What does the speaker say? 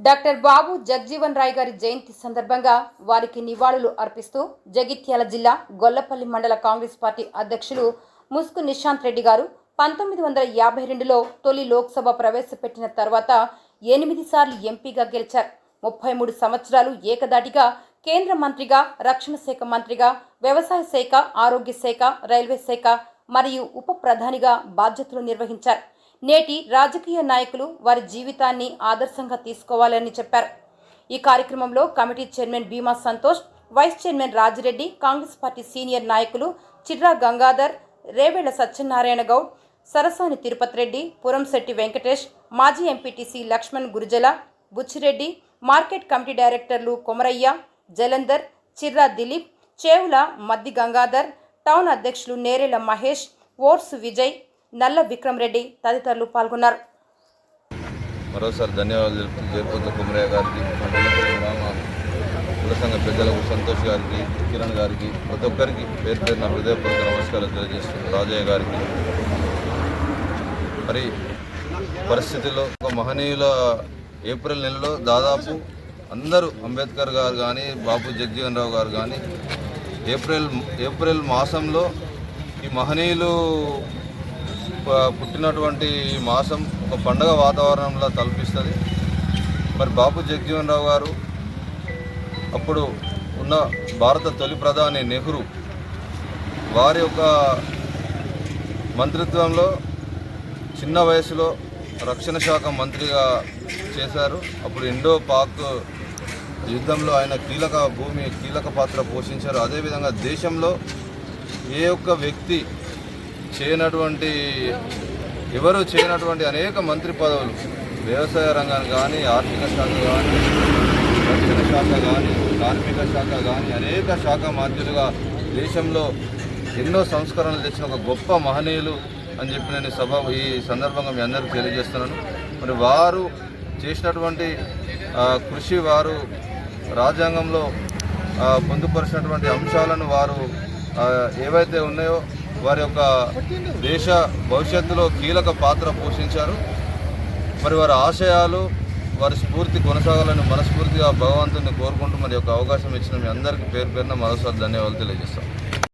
Doctor Babu Jagjivan Roy గారి జయంతి సందర్భంగా వారికి నివాళులు అర్పిస్తూ జగిత్యాల జిల్లా గొల్లపల్లి మండల కాంగ్రెస్ పార్టీ అధ్యక్షులు ముస్కు నిశాంత్ రెడ్డి గారు పంతొమ్మిది వందల యాభై రెండులో తొలి లోక్సభ ప్రవేశపెట్టిన తర్వాత ఎనిమిది సార్లు ఎంపీగా గెలిచారు. ముప్పై మూడు సంవత్సరాలు ఏకదాటిగా కేంద్ర మంత్రిగా రక్షణ శాఖ మంత్రిగా వ్యవసాయ శాఖ ఆరోగ్య శాఖ రైల్వే శాఖ మరియు ఉప ప్రధానిగా బాధ్యతలు నిర్వహించారు. నేటి రాజకీయ నాయకులు వారి జీవితాన్ని ఆదర్శంగా తీసుకోవాలని చెప్పారు. ఈ కార్యక్రమంలో committee chairman Bheema Santosh vice chairman Rajireddy Congress party senior నాయకులు చిర్రా గంగాధర్ రేవేళ్ళ సత్యనారాయణ గౌడ్ సరసాని తిరుపతి రెడ్డి పురంశెట్టి వెంకటేష్ మాజీ MPTC Lakshman Gurujala Buchireddy market committee డైరెక్టర్లు కొమరయ్య జలంధర్ చిర్రా దిలీప్ చేవుల మద్ది గంగాధర్ టౌన్ అధ్యక్షులు నేరేల మహేష్ ఓర్సు విజయ్ నల్ల విక్రమ్ రెడ్డి తదితరులు పాల్గొన్నారు. మరోసారి ధన్యవాదాలు తెలుపుతూ కుమరయ్య గారికి కుల సంఘ పెద్దలకు సంతోష్ గారికి కిరణ్ గారికి ప్రతి ఒక్కరికి పేరు పేరున హృదయపూర్వక నమస్కారాలు తెలియజేస్తున్నాను రాజయ్య గారికి. మరి పరిస్థితుల్లో ఒక మహనీయుల ఏప్రిల్ నెలలో దాదాపు అందరూ అంబేద్కర్ గారు కానీ బాబు జగజీవన్ రావు గారు కానీ ఏప్రిల్ ఏప్రిల్ మాసంలో ఈ మహనీయులు పుట్టినటువంటి మాసం ఒక పండగ వాతావరణంలో తలపిస్తుంది. మరి బాబు జగజీవన్ రావు గారు అప్పుడు ఉన్న భారత తొలి ప్రధాని నెహ్రూ వారి యొక్క మంత్రిత్వంలో చిన్న వయసులో రక్షణ శాఖ మంత్రిగా చేశారు. అప్పుడు ఇండో పాక్ యుద్ధంలో ఆయన కీలక భూమి కీలక పాత్ర పోషించారు. అదేవిధంగా దేశంలో ఏ ఒక్క వ్యక్తి చేయనటువంటి ఎవరు చేయనటువంటి అనేక మంత్రి పదవులు వ్యవసాయ రంగాన్ని కానీ ఆర్థిక శాఖ కానీ రక్షణ శాఖ కానీ కార్మిక శాఖ కానీ అనేక శాఖ మంత్రులుగా దేశంలో ఎన్నో సంస్కరణలు తెచ్చిన ఒక గొప్ప మహనీయులు అని చెప్పి నేను సభ ఈ సందర్భంగా మీ అందరికీ తెలియజేస్తున్నాను. మరి వారు చేసినటువంటి కృషి వారు రాజ్యాంగంలో పొందుపరిచినటువంటి అంశాలను వారు ఏవైతే ఉన్నాయో వారి యొక్క దేశ భవిష్యత్తులో కీలక పాత్ర పోషించారు. మరి వారి ఆశయాలు వారి స్ఫూర్తి కొనసాగాలని మనస్ఫూర్తిగా భగవంతుని కోరుకుంటూ మరి యొక్క అవకాశం ఇచ్చిన మీ అందరికీ పేరు పేరున మరోసారి ధన్యవాదాలు తెలియజేస్తాం.